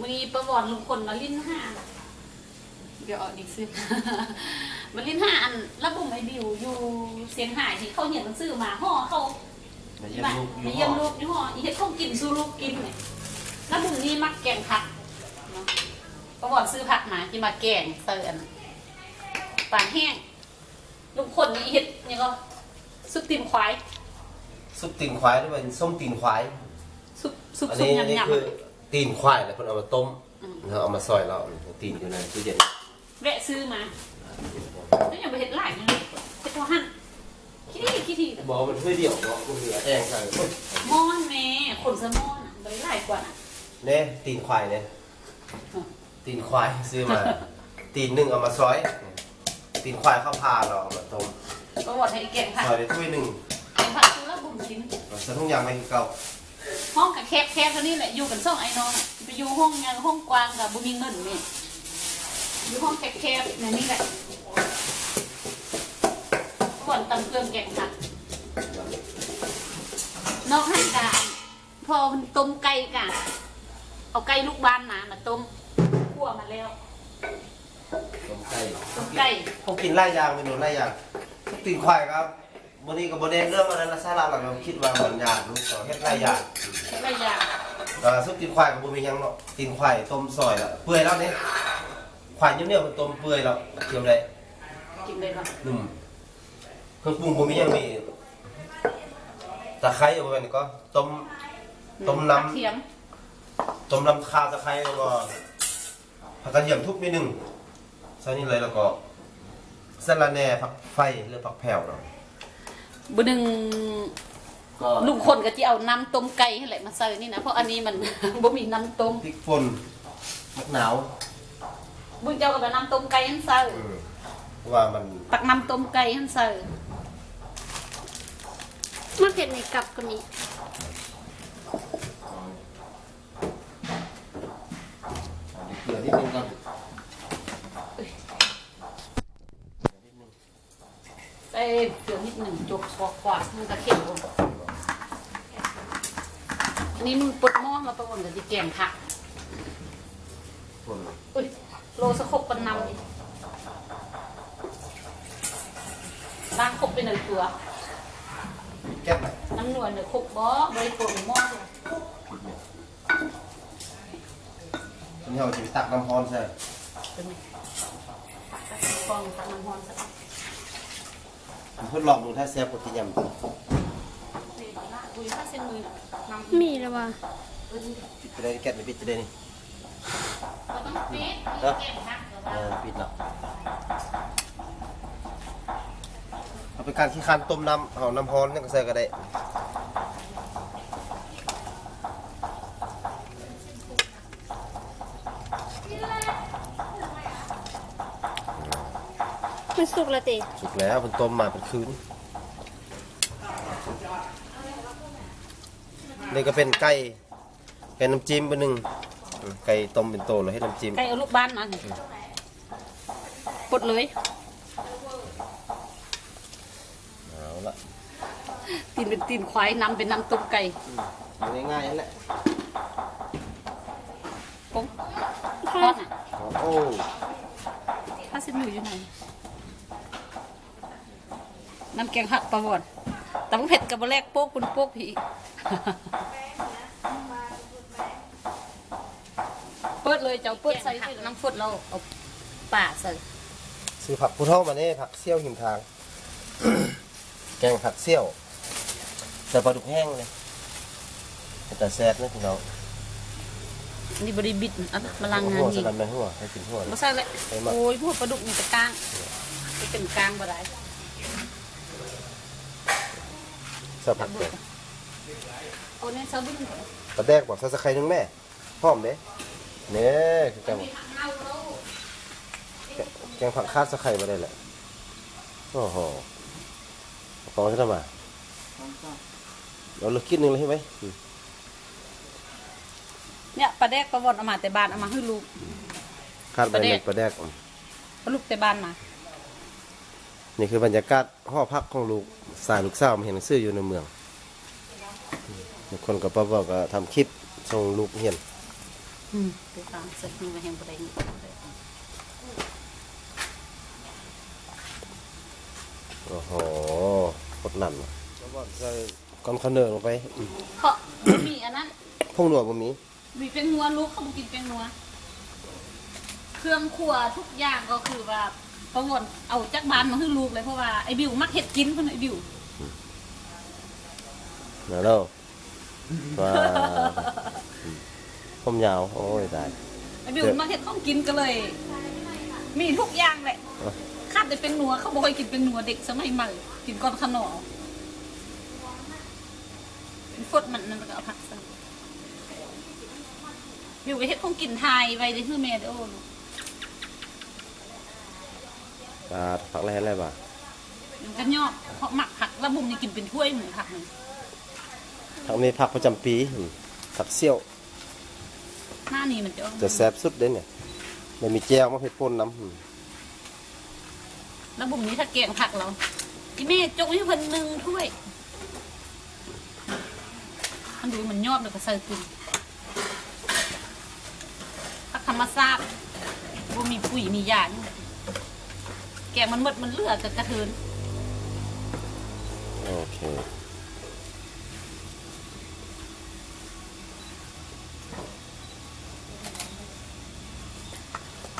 มื้อนี้ประวัติลุงคนมาลิ้นห้าเดี๋ยวเอาอีกซื้อมาลิ้นห้าอันแล้วบุ้มไอ้บิวอยู่เสียงหายที่เขาเห็นมันซื้อมาห่อเขามาเยี่ยมมาลูกอยู่เยี่ยมห้ลูองกอยู่ห่ออีเฮ็ดของกินสู้ลูกกินเนี่ยแล้วบุ้มนี้มักแกงผักเนาะประวัติซื้อผักมาที่มาแกงเสิร์นปานแห้งลุงคนนี่เฮ็ดนี่ก็ซุปตีนควายซุปตีนควายหรือว่าส้มตีนควายซุปซุปอันซุปนี้อันนี้ยำคือ ตีนควายแล้วเพิ่นเอามาต้มอืมแล้วเอามาซอยแล้วตีนอยู่ในตู้เย็นๆแวะซื้อมาแล้วยังไปเฮ็ดหลายอย่างเลยเฮ็ดว่าหั่นขี้ที่ขี้ที่บอกว่ามันถ้วยเดียวเนาะมันเหลือแองใส่มอนแม่คนสะมอนอะไปหลายกว่าน่ะเน่ตีนควายเนี่ยตีนควายซื้อมา ตีนหนึ่งเอามาซอย ตีนควายข้าวพาเราเอามาต้มก็บอกให้แกงผักซอยในถ้วยหนึ่งแกงผักซื้อแล้วบุ่มชิ้นใส่ทุกอย่างไม่คือเก่า ห้องกับแคบแคบเท่านี้แหละอยู่กันสองไอ้น้องอะไปอยู่ห้องยังห้องกว้างกับบุมีเงินนี่อยู่ห้องแคบแคบๆในนี้แหละก่อนตำเครื่องแกงผักนอกให้การพอมันต้มไก่กันเอาไก่ลูกบ้านมามาต้มคั่วมาแล้วต้มไก่ต้มไก่ผมกินไล่ยางเมนูไล่ยางซุปตีนควายครับ วันนี้กับโบเดนเรื่องอะไรนะซาลาหลักเราคิดว่ามันยากรู้ต่อเฮ็ดไล่ยางอะไรอย่างอ่อซุปตีนควายกับบุมีหยังเนาะตีนควายต้มซอยล้วเปื่อยแล้วเนี่ยควายเนี้ยมันต้มเปื่อยแล้วเคี่ยวได้กินได้ปะนุ่มเครื่องปรุงบุมีหยังมีตะไคร้เอาไว้นี่ก็ต้มต้มน้ำเทียมต้มน้ำคาตะไคร้แล้วก็ผักกระเทียมทุบนิดนึงใส่นี่เลยแล้วก็สะระแหน่ผักไฟหรือผักแผ่วเนาะ บุหนึ่งก็ลุงคนก็จะเอาน้ำต้มไก่ให้แหละมาใส่นี่นะเพราะอันนี้มัน บ่มีน้ำต้มพริกป่นมะนาวบุญเจ้าก็ไปน้ำต้มไก่ให้ใส่อืมว่ามันตักน้ำต้มไก่ให้ใส่มาเผ็ดในกับคนนี้ เกลือนิดนึงก่อน ใส่เกลือนิดหนึ่งจ กกอกว่ามันก็เค็มลงอันนี้มึงปดหม้อมาประวนกับที่แกงผักป่นอุ้ยโลสะครบปันนำนี่ล้างครบไปหนึ่งตัวแก้มไหนน้ำนวลเนี่ยครบบ่บริโภคหม้อเลยทีนี้เราจะไปตักน้ำร้อนใส่เป็นไงตักกระฟองตักน้ำร้อนสักผม ทดลองดูถ้าแซ่บกว่าที่ยำนี่บ้าละอุ้ยถ้าเส้นมือน่ะน้ำมีแล้วว่ะเออนี่ปิดไปได้แก๊สไม่ปิดจะได้นี่เราต้องปิดเออแกงผักหรือเอว่าอปิดแล้วเอาไปการที่คันต้มน้ำเอาน้ำร้อนนี่ก็ใส่ก็ได้ มันสุกแล้วติสุกแล้วมันต้มมาเป็นคืนนี่ก็เป็นไก่ไก่น้ำจิ้มไปหนึ่งอืมไก่ต้มเป็นโตแล้วให้น้ำจิ้มไก่เอาลูกบ้านมานี่ปลดเลยเอาละตีนเป็นตีนควายน้ำเป็นน้ำต้มไก่เอาง่ายๆนั่นแหละปงทอดน่ะโอ้ถ้าเส้นหมูอยู่ไหน น้ำแกงผักปลาบอนแต่มันเผ็ดกับบะแรกโป๊กคุณโป๊กผีเปิดเลยเจ้าเปิดใส่น้ำฝุดเราเอาป่าใส่ซื้อผักผู้เท่ามาเนี่ยผักเซี่ยวหิมทาง แกงผักเซี่ยวใส่ปลาดุกแห้งเลยแต่แซ่บนะพี่น้องอันนี่บริบิดอันมาลังงานหัวสนี่ลัดแมงหัวให้กินหัวมาใส่เลยใส่มาโอ้ยพวกปลาดุกนี่ตะกร้างจะเป็นกลางบ่ได้ ใส่ผักแดงโอ้เนี่ยชาวบึ้งปลาแดกบอกใส่สะไคร้นึงแม่หอมเด้เนี่ยคือแกงมีผักเน่าแล้วแกงผักคาดสะไคร้มาได้แหละโอ้โหกองใช่ไหมเราเลือกกินหนึ่งเลยใช่ไหมอืมเนี่ยปลาแดกปลาบอนเอามาแต่บ้านเอามาให้ลูกคาดใบเล็กปลาแดกอืมเอาลูกแต่บ้านมา นี่คือบรรยากาศห้อพักของลูก สายลูกสาวมาเห็นหนังสืออยู่ในเมืองบางคนก็ป้าบอกก็ทำคลิปส่งลูกเห็นอืมไปฟังสักทีมาแห่งบ่ได้นี่โอ้โหกดนั่นแล้วก็ใส่ก้อนข้าวเหนียวลงไปอืมเพราะบ่มีอันนั้น พงหนวดบ่มีมีเป็นนัวลูกเขาบ่กินเป็นนัว เครื่องครัวทุกอย่างก็คือว่า ประวนเอาจักบานมาให้ลูกเลยเพราะว่าไอ้บิวมักเฮ็ดกินเพิ่นไอ้บิวนะเนาะว่าผมยาว โอ้ยตายไอ้บิวมักเฮ็ดของกินก็เลย มีทุกอย่างแหละอะคาดแต่เป็นนัวเขาบ่ค่อยกินเป็นนัวเด็กสมัยใหม่กินก้อนขนอฟดมันนั่นแล้วก็เอาผักใส่บิวไปเฮ็ดของกินไทยไว้ได้คือแม่เด้อโอ้ลูก ปลาผักอะไรอะไรบ้างมันก็ยอกเพราะหมักผักแล้วบุมนี่กินเป็นถ้วยเหมือนผักเลยผักนี้ผักประจำปีอืมผักเซี่ยวหน้านี้มันจะจะแซ่บสุดเด้เนี่ยมันมีแจ่วมะเผ็ดป่นน้ำอืมแล้วบุมนี้ถ้าแกงผักเราอีแม่จกให้เพิ่นหนึ่งถ้วย มันดูมันยอดเลยก็ใส่กินผักธรรมชาติบ่มีปุ๋ยมียานี่ แกงมันหมดมันเหลือกับกระเทินโอเค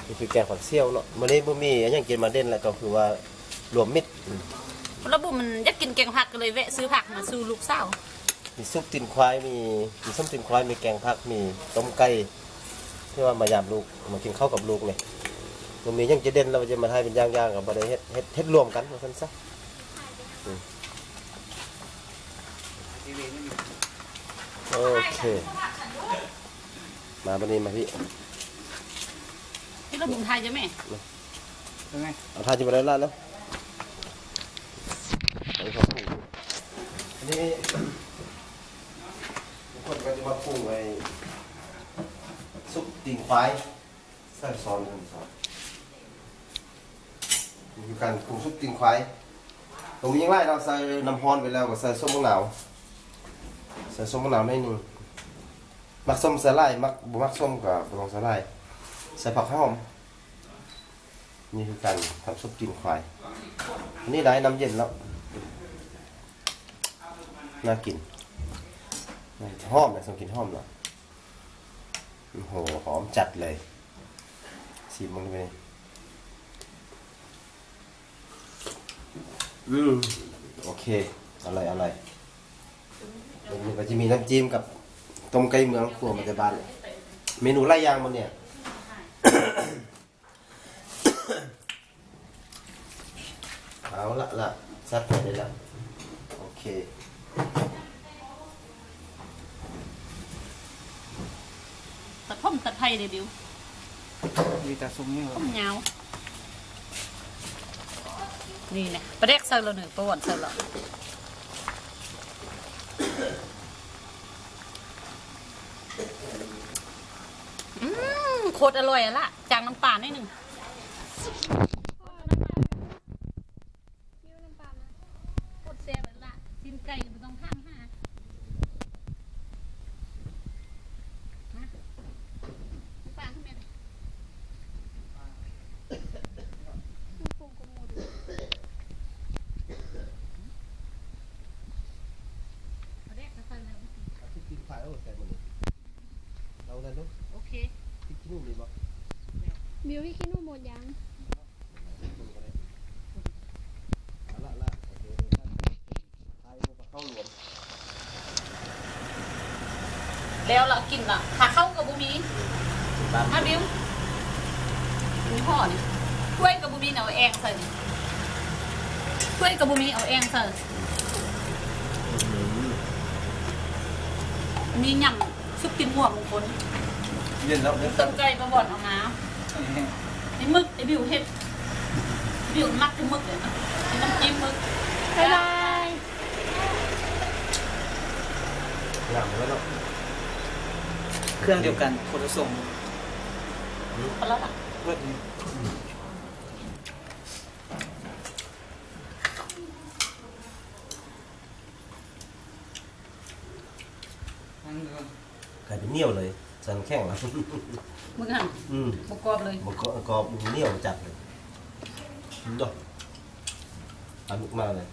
นี่คือแกงผักเซี่ยวเนาะมื้อนี้บ่มีอันหยังกินมาเด่นแล้วก็คือว่ารวมมิตรอืมแล้วบุมมันอยากกินแกงผักก็เลยแวะซื้อผักมาสู่ลูกสาวมีซุปตีนควายมีมีส้มตีนควายมีแกงผักมีต้มไก่ที่ว่ามายามลูกมากินข้าวกับลูกเนี่ย มันมีหยังจะเด่นเราจะมาทายเป็นย่างๆกับบ่ได้เฮ็ดเฮ็ดเฮ็ดรวมกันว่าซั่นซะอืมโอเค มาบันนี้มาพี่ที่เราบุมไทยจะแม่เป็นไงเอาทานจิบอะไรล่ะแล้วอันนี้ครับอันนี้ทุกคนก็จะมาปรุงไอ้ซุปตีนควายใส่ซอสหนึ่งซอส นี่การปรุงซุปตีนควายตรงนี้ยังไงเราใส่น้ำร้อนไปแล้วก็ใส่ส้มมะนาวใส่ส้มมะนาวหน่อยหนึงมักส้มใสาลายมักบ่มักส้มกับบ่ต้องสาลายใส่ผักหอมนี่คือการทำซุปกินควายอันนี้ได้น้ำเย็นแล้วน่ากินหอมนะสงกินหอมเนาะโอ้โหหอมจัดเลยสีมันไปเลย อืมโอเคอะไรอะไรเดี๋ยวมันก็จะมีน้ำจิ้มกับต้มไก่เมืองครัวมันจะบานเลยเมนูไล่ยางมันเนี่ย เอาละละซัดไปได้แล้วโอเคตัดพ่อมตัดไผ่เลยบิวมีแต่ซุ้มนี่เหรอต้มยาว นี่นะประเด็กเซอร์เราหนึ่งประวัติใส่เราอืมโคตรอร่อยอะละจางน้ำปลาหน่อยหนึ่งโคตรแซ่บอะล่ะชิมไก่ไม่ต้องข้ามหามาปลาขึ้นมาดิ ประเด็กจะใส่แล้ว ซุปกินควายโอ้ใส่หมดเลยเราได้ลูกโอเคที่นุ่มดีบ่บิวพี่คิดว่าหมดยังเอาละละโอเคเดี๋ยวท่านทายมาเข้ารวมแล้วเรากินละถ้าเข้ากับบุมีมาบิวมีห่อนี่ถ้วยกับบุมีเอาแองใส่นี่ถ้วยกับบุมีเอาแองใส่ อันนี้ยำซุปตินหัวมงคลเย็นแล้วเย็นต้มไก่ประบอดเอามาไอ้มึกไอ้บิวเฮ็ดบิวมักคือมึกเลยนะไอ้น้ำจิ้มมึกบ๊ายบายหลังแล้วเนาะเครื่องเดียวกันคนละส่งพอแล้วล่ะเลิศนี่นั่งดูกลายเป็น เหนียวเลยสันแข้งแล้วมึงหันอืมบกรอบเลยมันก็กรอบเหนียวจัดเลยดอกอันลุกมาเลย